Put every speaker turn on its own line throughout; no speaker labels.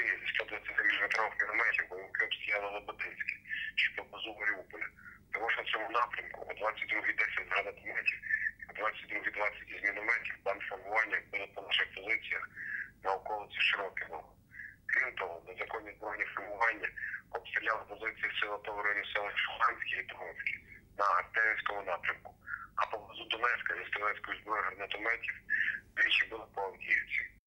19 годині зі 120 мм мінометів бойовики обстояли Лебединське, що поблизу Маріуполя. Тому що в цьому напрямку о 22.10 з гранатометів о 22.20 із мінометів банд формування були по наших позиціях на околиці Широкиного. Крім того, незаконні збройні формування обстріляли позиції сил АТО в районі селищ Шуханське і Троїцьке на Артемівському напрямку, а поблизу Донецька зі стрілецької зброї гранатометів двічі були по Авдіївці.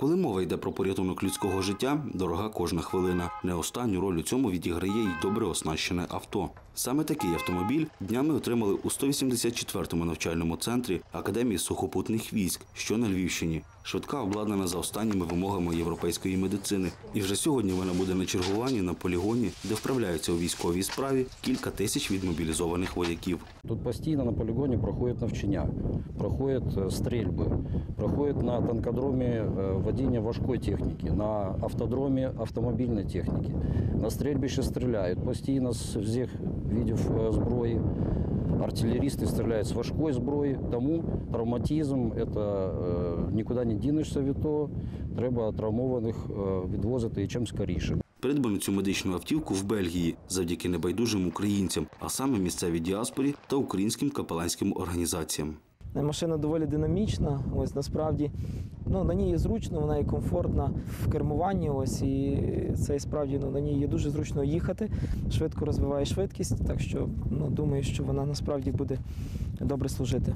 Коли мова йде про порятунок людського життя, дорога кожна хвилина. Не останню роль у цьому відіграє й добре оснащене авто. Саме такий автомобіль днями отримали у 184-му навчальному центрі Академії сухопутних військ, що на Львівщині. Швидка обладнана за останніми вимогами європейської медицини. І вже сьогодні вона буде на чергуванні на полігоні, де вправляються у військовій справі кілька тисяч відмобілізованих вояків.
Тут постійно на полігоні проходять навчання, проходять е, стрільби, проходять на танкодромі е, водіння важкої техніки, на автодромі автомобільної техніки. На стрільбищі стріляють постійно з всіх видів зброї. Артилерісти стріляють з важкої зброї, тому травматизм це е, нікуди не дінешся від того. Треба травмованих відвозити і чим скоріше.
Придбано цю медичну автівку в Бельгії завдяки небайдужим українцям, а саме місцевій діаспорі та українським капеланським організаціям.
Машина доволі динамічна. Ось насправді ну, на ній є зручно, вона є комфортна в кермуванні. Ось і це справді ну, на ній є дуже зручно їхати, швидко розвиває швидкість. Так що ну, думаю, що вона насправді буде добре служити.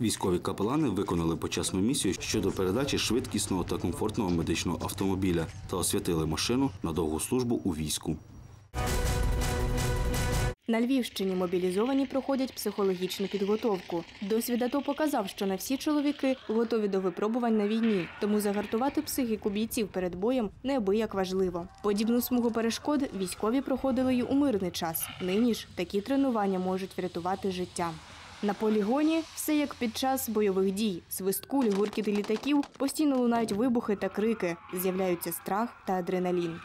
Військові капелани виконали почесну місію щодо передачі швидкісного та комфортного медичного автомобіля та освятили машину на довгу службу у війську.
На Львівщині мобілізовані проходять психологічну підготовку. Досвід АТО показав, що не всі чоловіки готові до випробувань на війні, тому загартувати психіку бійців перед боєм неабияк важливо. Подібну смугу перешкод військові проходили й у мирний час. Нині ж такі тренування можуть врятувати життя. На полігоні все як під час бойових дій. Свист куль, гуркіти літаків, постійно лунають вибухи та крики, з'являються страх та адреналін.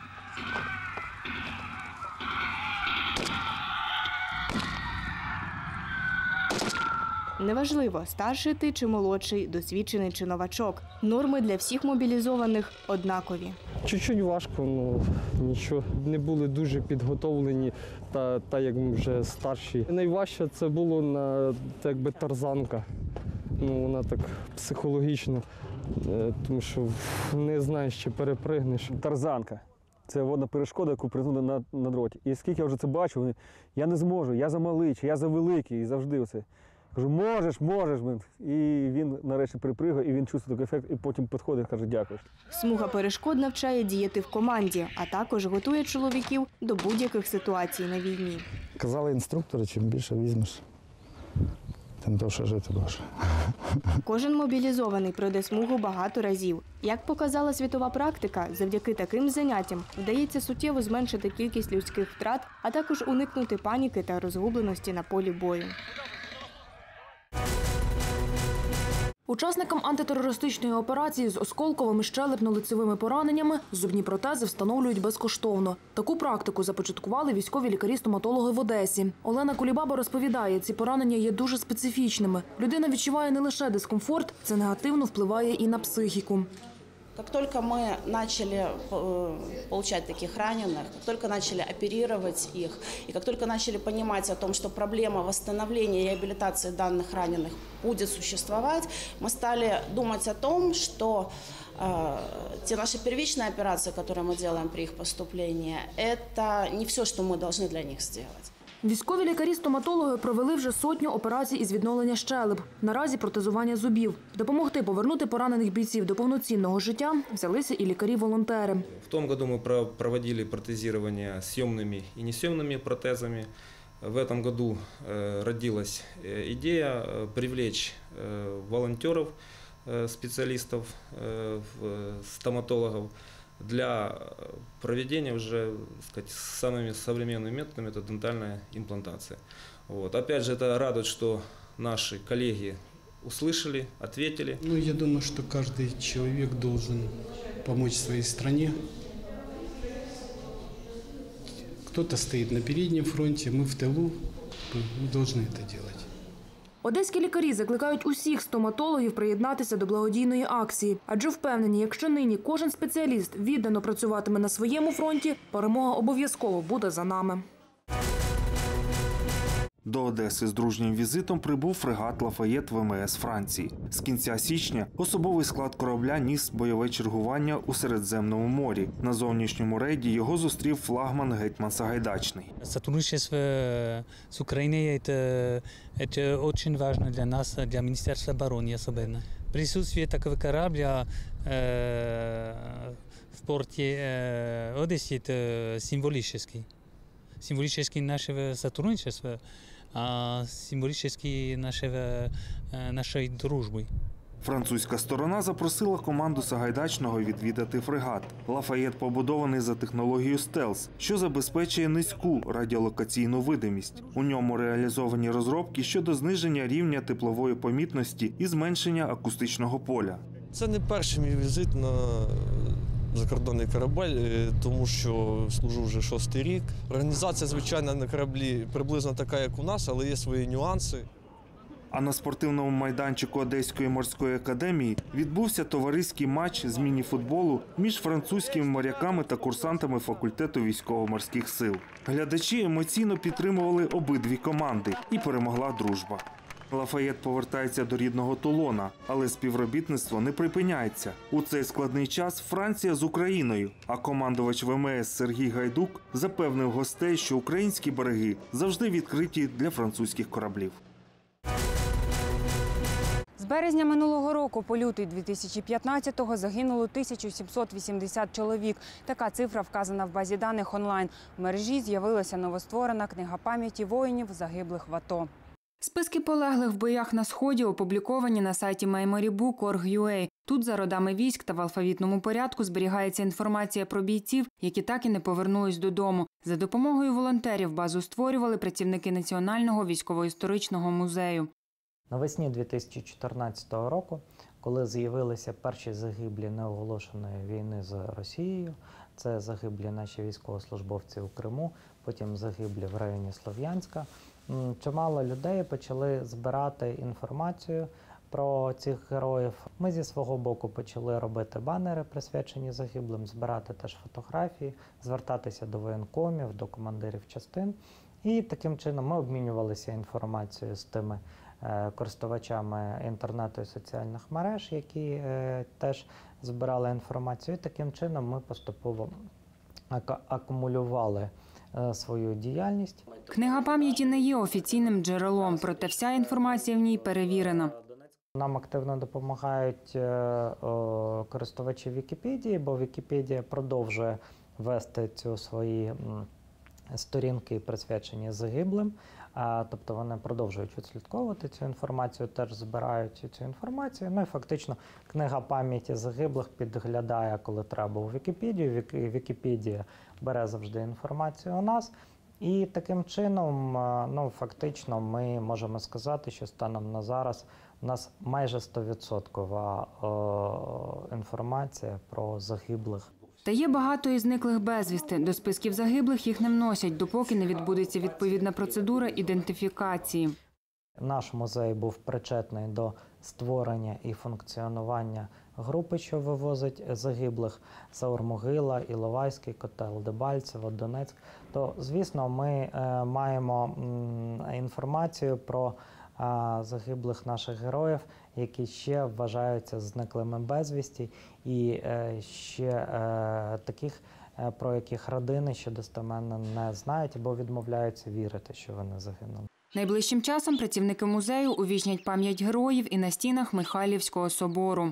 Неважливо, старший ти чи молодший, досвідчений чи новачок. Норми для всіх мобілізованих однакові.
Чуть-чуть важко, ну нічого. Не були дуже підготовлені, та, та як ми вже старші. Найважче це було на так якби тарзанка. Ну, вона так психологічно, е, тому що не знаєш, чи перепригнеш.
тарзанка. Це водна перешкода, яку притнули на, на дроті. І скільки я вже це бачу, вони, я не зможу, я за малий, чи я за великий, і завжди оце. Кажу, можеш, можеш. блин. І він нарешті припригає, і він чувствує такий ефект, і потім підходить каже, дякую.
Смуга перешкод навчає діяти в команді, а також готує чоловіків до будь-яких ситуацій на війні.
Казали інструктори, чим більше візьмеш, тим довше жити будеш.
Кожен мобілізований пройде смугу багато разів. Як показала світова практика, завдяки таким заняттям вдається суттєво зменшити кількість людських втрат, а також уникнути паніки та розгубленості на полі бою.
Учасникам антитерористичної операції з осколковими щелепно-лицевими пораненнями зубні протези встановлюють безкоштовно. Таку практику започаткували військові лікарі-стоматологи в Одесі. Олена Кулібаба розповідає, ці поранення є дуже специфічними. Людина відчуває не лише дискомфорт, це негативно впливає і на психіку.
Как только мы начали э, получать таких раненых, как только начали оперировать их, и как только начали понимать о том, что проблема восстановления и реабилитации данных раненых будет существовать, мы стали думать о том, что э, те наши первичные операции, которые мы делаем при их поступлении, это не все, что мы должны для них сделать.
Військові лікарі-стоматологи провели вже сотню операцій із відновлення щелеп. Наразі протезування зубів. Допомогти повернути поранених бійців до повноцінного життя взялися і лікарі-волонтери.
В том году мы про- проводили протезирование съемными и несъемными протезами. В этом году э, родилась э, идея э, привлечь э, волонтеров, э, специалистов, э, в- стоматологов Для э, проведения уже так сказать, самыми современными методами это дентальная имплантация. Вот. Опять же, это радует, что наши коллеги услышали, ответили.
Ну, я думаю, что каждый человек должен помочь своей стране. Кто-то стоит на переднем фронте, мы в тылу, мы должны это делать.
Одеські лікарі закликають усіх стоматологів приєднатися до благодійної акції, адже впевнені, якщо нині кожен спеціаліст віддано працюватиме на своєму фронті, перемога обов'язково буде за нами.
До Одеси з дружнім візитом прибув фрегат Лафаєт ВМС Франції. З кінця січня особовий склад корабля ніс бойове чергування у Середземному морі. На зовнішньому рейді його зустрів флагман Гетьман Сагайдачний.
Сотрудничество с Украиной это, это очень важно для нас, для Министерства обороны особенно. Присутствие такого корабля э, в порте э, Одессы это символический. Символический нашего сотрудничества, а символический нашего, э, нашей дружбы.
Французька сторона запросила команду Сагайдачного відвідати фрегат. Лафаєт побудований за технологією стелс, що забезпечує низьку радіолокаційну видимість. У ньому реалізовані розробки щодо зниження рівня теплової помітності і зменшення акустичного поля.
Це не перший мій візит на закордонний корабель, е, тому що служу вже шостий рік. Організація, звичайно, на кораблі приблизно така, як у нас, але є свої нюанси.
А на спортивному майданчику Одеської морської академії відбувся товариський матч з міні-футболу між французькими моряками та курсантами факультету військово-морських сил. Глядачі емоційно підтримували обидві команди і перемогла дружба. Лафаєт повертається до рідного Тулона, але співробітництво не припиняється. У цей складний час Франція з Україною. А командувач ВМС Сергій Гайдук запевнив гостей, що українські береги завжди відкриті для французьких кораблів.
З березня минулого року по лютий 2015-го загинуло 1780 чоловік. Така цифра вказана в базі даних онлайн. В мережі з'явилася новостворена книга пам'яті воїнів, загиблих в АТО. Списки полеглих в боях на сході опубліковані на сайті memorybook.org.ua. Тут за родами військ та в алфавітному порядку зберігається інформація про бійців, які так і не повернулись додому. За допомогою волонтерів базу створювали працівники Національного військово-історичного музею.
Навесні 2014 року, коли з'явилися перші загиблі неоголошеної війни з Росією, це загиблі наші військовослужбовці у Криму, потім загиблі в районі Слов'янська. Чимало людей почали збирати інформацію про цих героїв. Ми зі свого боку почали робити банери, присвячені загиблим, збирати теж фотографії, звертатися до воєнкомів, до командирів частин. І таким чином ми обмінювалися інформацією з тими е, користувачами інтернету і соціальних мереж, які е, теж збирали інформацію. І таким чином ми поступово акумулювали свою діяльність.
Книга пам'яті не є офіційним джерелом, проте вся інформація в ній перевірена.
Нам активно допомагають е, користувачі Вікіпедії, бо Вікіпедія продовжує вести цю свої сторінки, присвячені загиблим. Тобто вони продовжують відслідковувати цю інформацію, теж збирають цю інформацію. Ну і фактично книга пам'яті загиблих підглядає, коли треба у Вікіпедію. Вік- Вікіпедія бере завжди інформацію у нас. І таким чином, е, ну фактично, ми можемо сказати, що станом на зараз у нас майже 100% е, інформація про загиблих.
Та є багато і зниклих безвісти. До списків загиблих їх не вносять, допоки не відбудеться відповідна процедура ідентифікації.
Наш музей був причетний до створення і функціонування групи, що вивозить загиблих Саурмогила, Іловайський котел, Дебальцево, Донецьк. То, звісно, ми е, маємо інформацію про загиблих наших героїв, які ще вважаються зниклими безвісті, і е, ще е, таких, е, про яких родини ще достеменно не знають або відмовляються вірити, що вони загинули.
Найближчим часом працівники музею увічнять пам'ять героїв і на стінах Михайлівського собору.